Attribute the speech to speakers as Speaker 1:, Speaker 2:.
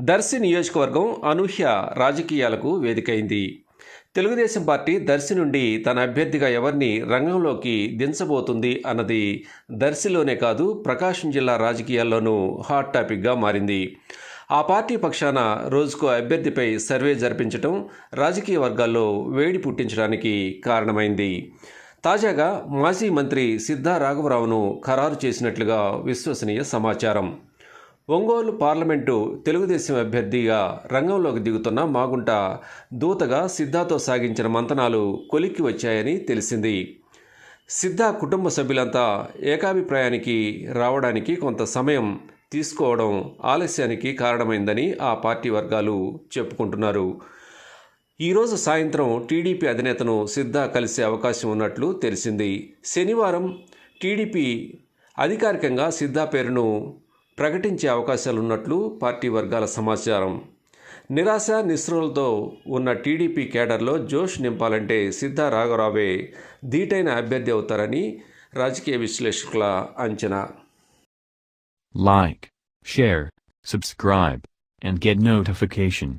Speaker 1: Darsi నియోజకవర్గం అనూహ్య రాజకీయాలకు వేదికైంది. తెలుగుదేశం పార్టీ దర్శి నుండి తన అభ్యర్థిగా ఎవరిని రంగంలోకి దించబోతుంది అన్నది దర్శిలోనే కాదు ప్రకాశం జిల్లా రాజకీయాల్లోనూ హాట్ టాపిక్గా మారింది. ఆ పార్టీ పక్షాన రోజుకు అభ్యర్థిపై సర్వే జరిపించడం రాజకీయ వర్గాల్లో వేడి పుట్టించడానికి కారణమైంది. తాజాగా మాజీ మంత్రి సిద్ధా రాఘవరావును ఖరారు చేసినట్లుగా విశ్వసనీయ సమాచారం. ఒంగోలు పార్లమెంటు తెలుగుదేశం అభ్యర్థిగా రంగంలోకి దిగుతున్న మాగుంట దూతగా సిద్ధాతో సాగించిన మంతనాలు కొలిక్కి వచ్చాయని తెలిసింది. సిద్ధా కుటుంబ సభ్యులంతా ఏకాభిప్రాయానికి రావడానికి కొంత సమయం తీసుకోవడం ఆలస్యానికి కారణమైందని ఆ పార్టీ వర్గాలు చెప్పుకుంటున్నారు. ఈరోజు సాయంత్రం టీడీపీ అధినేతను సిద్ధా కలిసే అవకాశం ఉన్నట్లు తెలిసింది. శనివారం టీడీపీ అధికారికంగా సిద్ధా పేరును ప్రకటించే అవకాశాలున్నట్లు పార్టీ వర్గాల సమాచారం. నిరాశ నిస్రులతో ఉన్న టీడీపీ కేడర్లో జోష్ నింపాలంటే సిద్ధా రాఘవరావే ధీటైన అభ్యర్థి అవుతారని రాజకీయ విశ్లేషకుల అంచనా.
Speaker 2: Like share subscribe and get notification